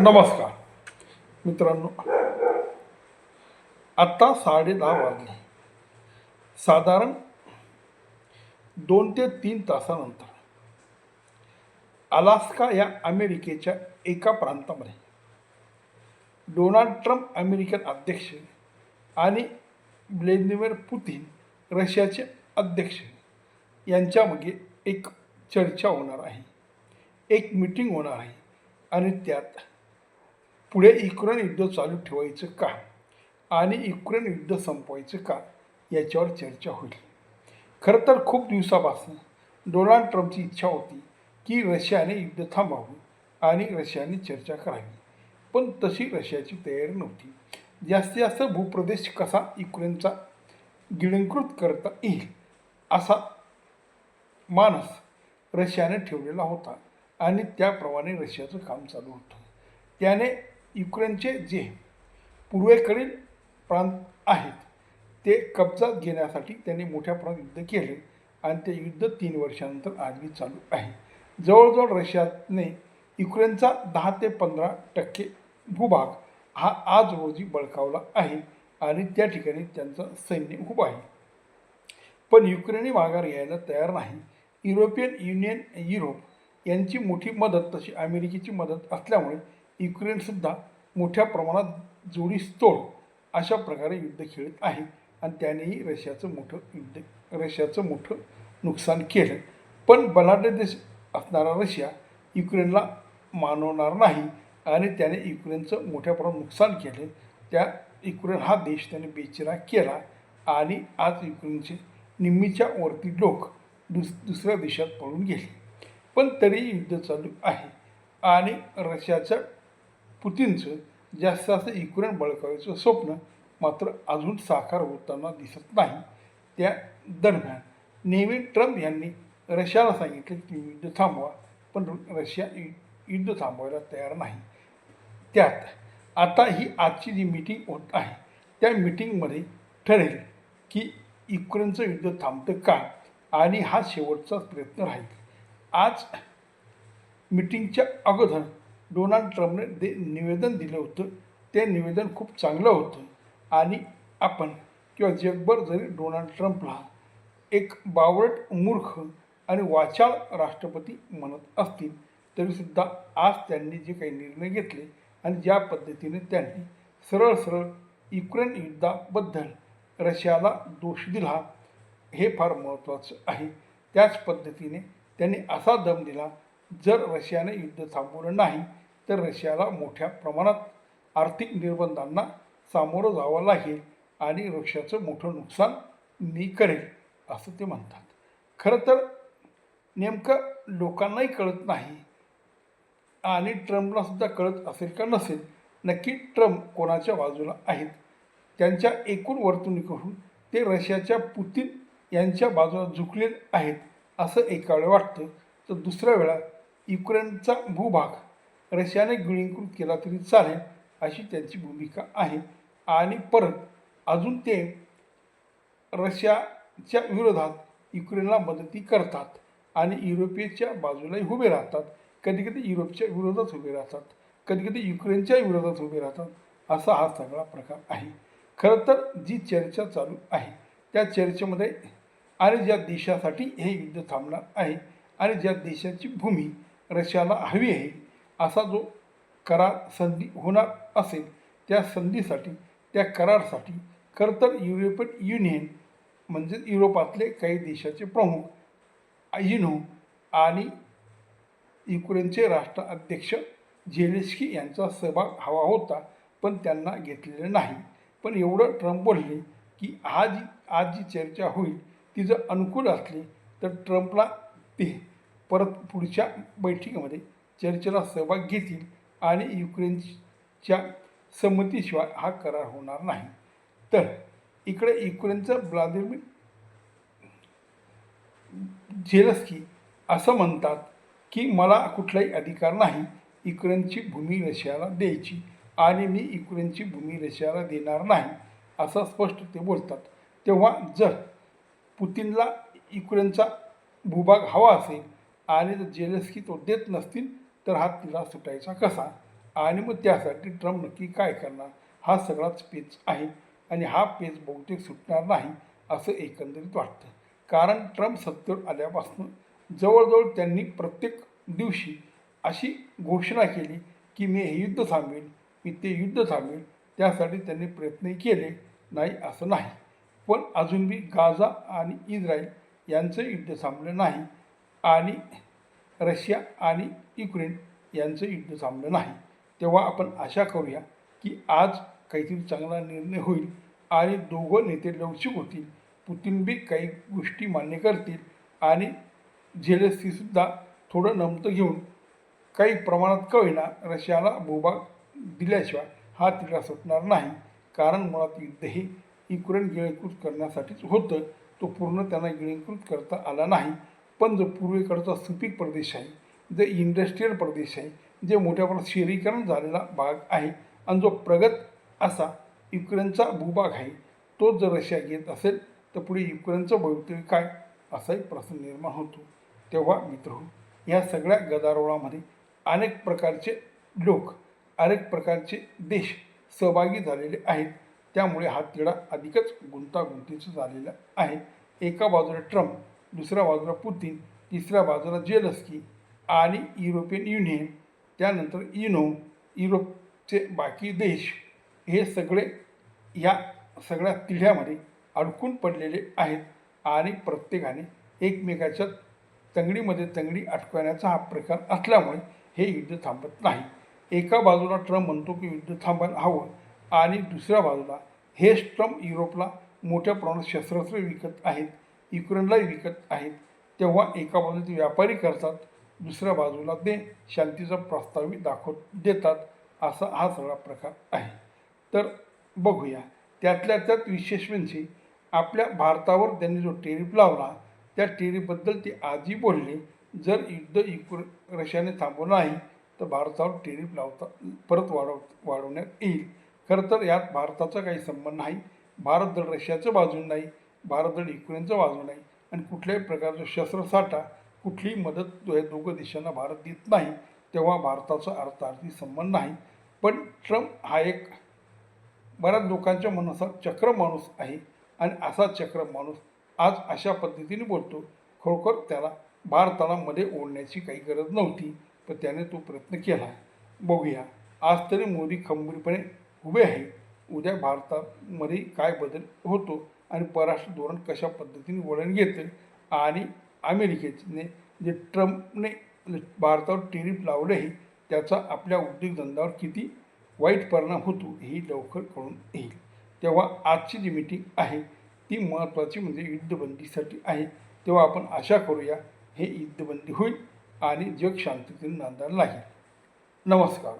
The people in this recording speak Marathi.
नमस्कार. मित्रांनो आत्ता साडे दहा वाजले. साधारण दोन ते तीन तासानंतर अलास्का या अमेरिकेच्या एका प्रांतामध्ये डोनाल्ड ट्रम्प अमेरिकन अध्यक्ष आणि व्लादिमीर पुतीन रशियाचे अध्यक्ष यांच्यामध्ये एक चर्चा होणार आहे. एक मीटिंग होणार आहे आणि त्यात पुढे युक्रेन युद्ध चालू ठेवायचं का? आणि युक्रेन युद्ध संपवायचं का? याच्यावर चर्चा होईल. खरं तर खूप दिवसापासून डोनाल्ड ट्रम्पची इच्छा होती की रशियाने युद्ध थांबावं आणि रशियाने चर्चा करावी. पण तशी रशियाची तयारी नव्हती. जास्तीत जास्त भूप्रदेश कसा युक्रेनचा गिळंकृत करता येईल असा मानस रशियाने ठेवलेला होता आणि त्याप्रमाणे रशियाचं काम चालू होतं. त्याने युक्रेनचे जे पूर्वेकडील प्रांत आहेत ते कब्जात घेण्यासाठी त्यांनी मोठ्या प्रमाणात युद्ध केले आणि ते युद्ध तीन वर्षानंतर आजही चालू आहे. जवळजवळ रशियाने युक्रेनचा दहा ते पंधरा टक्के भूभाग हा आज रोजी बळकावला आहे आणि त्या ठिकाणी त्यांचं सैन्य उभं आहे. पण युक्रेनी माघार यायला तयार नाही. युरोपियन युनियन युरोप यांची मोठी मदत तशी अमेरिकेची मदत असल्यामुळे युक्रेनसुद्धा मोठ्या प्रमाणात जोडीस्तोड अशा प्रकारे युद्ध खेळत आहे. आणि त्यानेही रशियाचं मोठं युद्ध रशियाचं मोठं नुकसान केलं. पण बलाढ्य देश असणारा रशिया युक्रेनला मानवणार नाही आणि त्याने युक्रेनचं मोठ्या प्रमाणात नुकसान केले. त्या युक्रेन हा देश त्याने बेचिरा केला आणि आज युक्रेनचे निम्मीच्या वरती लोक दुस दुसऱ्या देशात पळून गेले. पण तरी युद्ध चालू आहे आणि रशियाच्या पुतीनचं जास्त जास्त युक्रेन बळकावायचं स्वप्न मात्र अजून साकार होताना दिसत नाही. त्या दरम्यान नेहमी ट्रम्प यांनी रशियाला सांगितले की युद्ध थांबवा पण रशिया यु- युद्ध थांबवायला तयार नाही. त्यात आता ही आजची जी मीटिंग होत आहे त्या मिटिंगमध्ये ठरेल की युक्रेनचं युद्ध थांबतं का आणि हा शेवटचाच प्रयत्न राहील. आज मीटिंगच्या अगोदर डोनाल्ड ट्रम्पने दे निवेदन दिलं होतं. ते निवेदन खूप चांगलं होतं. आणि आपण किंवा जगभर जरी डोनाल्ड ट्रम्पला एक बावळट मूर्ख आणि वाचाळ राष्ट्रपती म्हणत असतील तरीसुद्धा आज त्यांनी जे काही निर्णय घेतले आणि ज्या पद्धतीने त्यांनी सरळ सरळ युक्रेन युद्धाबद्दल रशियाला दोष दिला हे फार महत्त्वाचं आहे. त्याच पद्धतीने त्यांनी असा दम दिला जर रशियाने युद्ध थांबवलं नाही तर रशियाला मोठ्या प्रमाणात आर्थिक निर्बंधांना सामोरं जावं लागेल आणि रशियाचं मोठं नुकसान मी करेल असं ते म्हणतात. खरं तर नेमकं लोकांनाही कळत नाही आणि ट्रम्पलासुद्धा कळत असेल का नसेल नक्की ट्रम्प कोणाच्या बाजूला आहेत? त्यांच्या एकूण वर्तणुकीकडून ते रशियाच्या पुतीन यांच्या बाजूला झुकलेले आहेत असं एका वेळा वाटतं. तर दुसऱ्या वेळा युक्रेनचा भूभाग रशियाने गिळीकृत केला तरी चालेल अशी त्यांची भूमिका आहे. आणि परत अजून ते रशियाच्या विरोधात युक्रेनला मदती करतात आणि युरोपियच्या बाजूलाही उभे राहतात. कधी कधी युरोपच्या विरोधात उभे राहतात कधी कधी युक्रेनच्या विरोधात उभे राहतात असा हा सगळा प्रकार आहे. खरं तर जी चर्चा चालू आहे त्या चर्चेमध्ये आणि ज्या देशासाठी हे युद्ध थांबणार आहे आणि ज्या देशाची भूमी रशियाला हवी आहे असा जो करार संधी होणार असेल त्या संधीसाठी त्या करारसाठी खरं तर युरोपियन युनियन म्हणजे युरोपातले काही देशाचे प्रमुख युनो आणि युक्रेनचे राष्ट्राध्यक्ष झेलेस्की यांचा सहभाग हवा होता पण त्यांना घेतलेलं नाही. पण एवढं ट्रम्प बोलले की आज जी आज जी चर्चा होईल ती जर अनुकूल असली तर ट्रम्पला ते परत पुढच्या बैठकीमध्ये चर्चेला सहभाग घेतील आणि युक्रेनच्या संमतीशिवाय हा करार होणार नाही. तर इकडे युक्रेनचं व्लादिमीर झेलस्की असं म्हणतात की मला कुठलाही अधिकार नाही युक्रेनची भूमी रशियाला द्यायची आणि मी युक्रेनची भूमी रशियाला देणार नाही असं स्पष्ट ते बोलतात. तेव्हा जर पुतीनला युक्रेनचा भूभाग हवा असेल आणि जर जेलेस्की तो देत नसतील तर हा तिला सुटायचा कसा? आणि मग त्यासाठी ट्रम्प नक्की काय करणार? हा सगळाच पेच आहे आणि हा पेच बहुतेक सुटणार नाही असं एकंदरीत वाटतं. कारण ट्रम्प सत्तेवर आल्यापासून जवळजवळ त्यांनी प्रत्येक दिवशी अशी घोषणा केली की मी हे युद्ध थांबेल मी ते युद्ध थांबेल त्यासाठी त्यांनी प्रयत्न केले नाही असं नाही. पण अजून बी गाझा आणि इस्रायल यांचं युद्ध थांबलं नाही. आणि रशिया आणि युक्रेन यांचं युद्ध थांबलं नाही. तेव्हा आपण आशा करूया की आज काहीतरी चांगला निर्णय होईल आणि दोघं नेते लवचिक होतील. पुतीन बी काही गोष्टी मान्य करतील आणि झेलेस्कीसुद्धा थोडं नमतं घेऊन काही प्रमाणात का होईना रशियाला भूभाग दिल्याशिवाय हा तिला सुटणार नाही. कारण मुळात युद्ध हे युक्रेन गिळंकृत करण्यासाठीच होतं. तो पूर्ण त्यांना गिळंकृत करता आला नाही. पण जो पूर्वेकडचा सुपीक प्रदेश आहे जे इंडस्ट्रीयल प्रदेश आहे जे मोठ्या प्रमाणात शहरीकरण झालेला भाग आहे आणि जो प्रगत असा युक्रेनचा भूभाग आहे तो जर रशिया घेत असेल तर पुढे युक्रेनचं भवितव्य काय? असाही प्रश्न निर्माण होतो. तेव्हा मित्र हो, या सगळ्या गदारोळामध्ये अनेक प्रकारचे लोक अनेक प्रकारचे देश सहभागी झालेले आहेत. त्यामुळे हा तिढा अधिकच गुंतागुंतीचा झालेला आहे. एका बाजूला ट्रम्प दुसऱ्या बाजूला पुतीन तिसऱ्या बाजूला जेलस्की आणि युरोपियन युनियन त्यानंतर युनो युरोपचे बाकी देश हे सगळे या सगळ्या तिढ्यामध्ये अडकून पडलेले आहेत आणि प्रत्येकाने एकमेकाच्या तंगडीमध्ये तंगडी अटकवण्याचा हा प्रकार असल्यामुळे हे युद्ध थांबत नाही. एका बाजूला ट्रम्प म्हणतो की युद्ध थांबायला हवं आणि दुसऱ्या बाजूला हेच ट्रम्प युरोपला मोठ्या प्रमाणात शस्त्रास्त्र विकत आहेत. युक्रेनलाही विकत आहेत. तेव्हा एका बाजूला ते व्यापारी करतात दुसऱ्या बाजूला ते शांतीचा प्रस्तावही दाखव देतात असा हा सगळा प्रकार आहे. तर बघूया त्यातल्या त्यात विशेष म्हणजे आपल्या भारतावर त्यांनी जो टेरिफ लावला त्या टेरिपबद्दल ते आजही बोलले जर युद्ध युक्र रशियाने थांबवलं नाही तर भारतावर टेरिप लावता परत वाढव वाढवण्यात येईल. खरं तर यात भारताचा काही संबंध नाही भारत दर रशियाचं बाजून नाही भारत दल युक्रेनचा बाजून नाही आणि कुठल्याही प्रकारचा शस्त्रसाठा कुठलीही मदत या दोघं देशांना भारत देत नाही तेव्हा भारताचा अर्थार्थी संबंध नाही. पण ट्रम्प हा एक बऱ्याच लोकांच्या मनाचा चक्र माणूस आहे. आणि असा चक्र माणूस आज अशा पद्धतीने बोलतो खरोखर त्याला भारताला मध्ये ओढण्याची काही गरज नव्हती पण त्याने तो प्रयत्न केला. बघूया आज तरी मोदी खंबीरपणे उभे आहे उद्या भारतामध्ये काय बदल होतो? आणि परराष्ट्र धोरण कशा पद्धतीने वळण घेतं आणि अमेरिकेने जे ट्रम्पने भारतावर टेरिफ लावले आहे त्याचा आपल्या उद्योगधंद्यावर किती वाईट परिणाम होतो ही लवकर कळून येईल. तेव्हा आजची जी मीटिंग आहे ती महत्त्वाची म्हणजे युद्धबंदीसाठी आहे. तेव्हा आपण आशा करूया हे युद्धबंदी होईल आणि जग शांततेने नांदायला लागेल. नमस्कार.